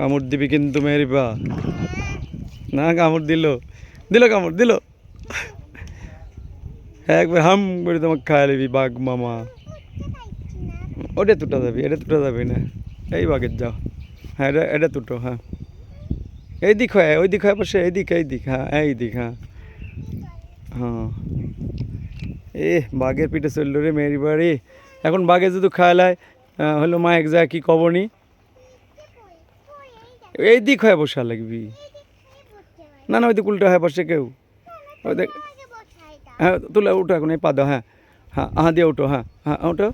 কামড় দিবি কিন্তু মেরিবা না, কামড় দিল। দিল কামড়, দিল। একবার হাম করে তোমাকে খাই নিবি বাঘ মামা। ওটা তুটা যাবি এটা তুটা যাবি না। এই বাঘের যাও। হ্যাঁ এটা এটা তুটো হ্যাঁ। এই দিক হয়, ওই দিক হয়, পাশে এই দিক এই দিক হ্যাঁ এই দিক হ্যাঁ। হ্যাঁ। এ, বাঘের পিঠে চলল রে মেরি বাড়ি। এখন বাঘে যদি খাওয়ালায় হলো মা এক জায়গায় কী কবনি? এই দিক হয় বসা লাগবি। না না, ওই দিক উল্টা হয় বসে কেউ। ওই দেখ হ্যাঁ তুলে উঠো এখন, এই পা দাও হ্যাঁ। হ্যাঁ হ্যাঁ দিয়ে উঠো হ্যাঁ হ্যাঁ উঠো।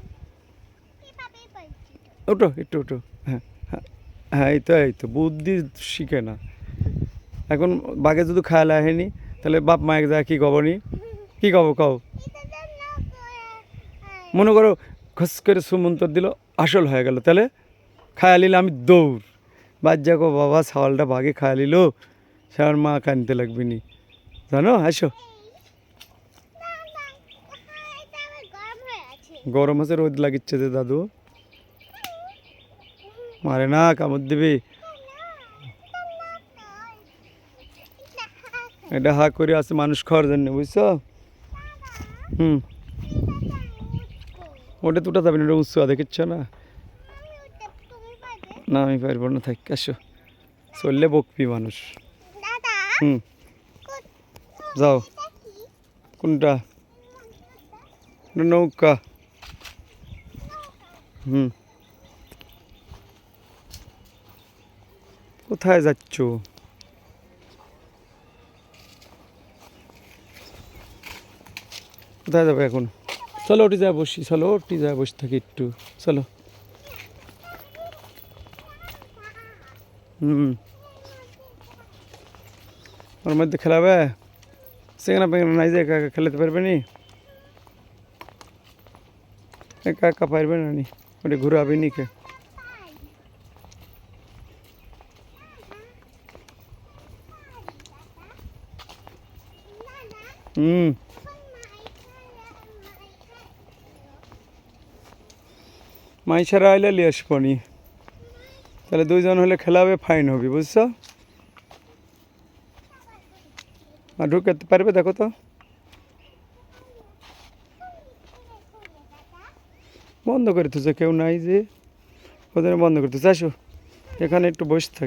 উঠো, একটু উঠো হ্যাঁ হ্যাঁ হ্যাঁ এই তো এই তো, বুদ্ধি শিখে না। এখন বাঘে যদি খায়ালে আহেনি তাহলে বাপ মা এক জায়গায় কী কবনি কী কব, কও? মনে করো খস করে সুমন্তর দিল, আসল হয়ে গেল। তাহলে খায়া নিলে আমি দৌড়। বাদ কো বাবা ছাওয়ালটা বাঘে খায়া নিল। সে আমার মা কানতে লাগবে নি। জানো, আসো। গরম আছে, রোদ লাগিচ্ছে যে দাদু। মারে না, কামড় দিবি। এটা হা করে আছে মানুষ খাওয়ার জন্য, বুঝছ? হুম। ওটা তুটা যাবে না, ওটা উৎসব দেখিচ্ছ না? না আমি পারব না থাক আসো। চললে বকবি মানুষ। হুম। যাও। কোনটা? নৌকা? হুম। কোথায় যাচ্ছ? কোথায় যাবে এখন? চলো ওটি যায় বসি। চলো ওটি যায় বসে থাকি একটু। চলো। হুম ওর মধ্যে খেলাবে সেখানে পেখানে নাই যে একা একা খেলাতে পারবে নি একা একা পারবে না নি ওটি তাহলে দুইজন হলে খেলাবে ফাইন হবে, বুঝছ? আর ঢুকে পারবে, দেখো তো। বন্ধ করে তুছো কেউ নাই যে। ওদের বন্ধ করে তুছো আসো, এখানে একটু বসে থাকি।